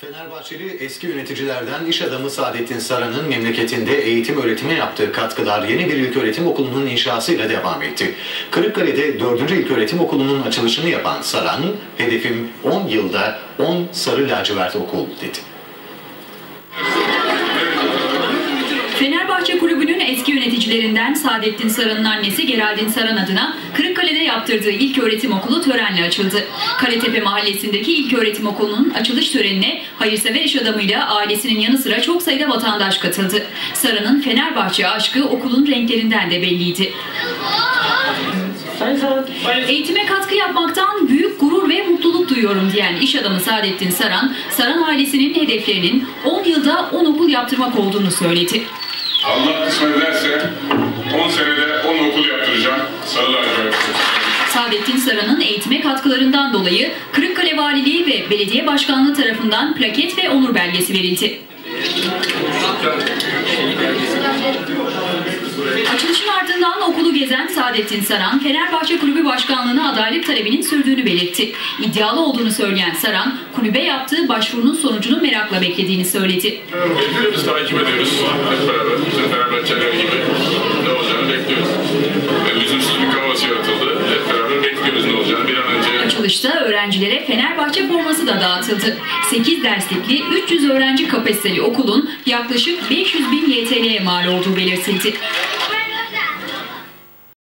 Fenerbahçeli eski yöneticilerden iş adamı Saadettin Saran'ın memleketinde eğitim öğretime yaptığı katkılar yeni bir ilköğretim okulunun inşasıyla devam etti. Kırıkkale'de 4. ilköğretim okulunun açılışını yapan Saran, hedefim 10 yılda 10 sarı lacivert okul dedi. Eski yöneticilerinden Saadettin Saran'ın annesi Geraldin Saran adına Kırıkkale'de yaptırdığı ilk öğretim okulu törenle açıldı. Kaletepe mahallesindeki ilk öğretim okulunun açılış törenine hayırsever iş adamıyla ailesinin yanı sıra çok sayıda vatandaş katıldı. Saran'ın Fenerbahçe aşkı okulun renklerinden de belliydi. Eğitime katkı yapmaktan büyük gurur ve mutluluk duyuyorum diyen iş adamı Saadettin Saran, Saran ailesinin hedeflerinin 10 yılda 10 okul yaptırmak olduğunu söyledi. Allah kısmet ederse 10 senede 10 okul yaptıracağım. Sarı lacivert. Saadettin Saran'ın eğitime katkılarından dolayı Kırıkkale Valiliği ve Belediye Başkanlığı tarafından plaket ve onur belgesi verildi. Okulu gezen Saadettin Saran, Fenerbahçe Kulübü Başkanlığı'na adaylık talebinin sürdüğünü belirtti. İddialı olduğunu söyleyen Saran, kulübe yaptığı başvurunun sonucunu merakla beklediğini söyledi. Bekliyoruz, takip ediyoruz. Hep beraber. Bizim Fenerbahçeler gibi ne olacağını bekliyoruz. Lüzumsuz bir kaos yaratıldı. Hep beraber bekliyoruz ne olacağını. Bir an önce Açılışta öğrencilere Fenerbahçe forması da dağıtıldı. 8 derslikli 300 öğrenci kapasiteli okulun yaklaşık 500 bin YTL'ye mal olduğu belirtildi.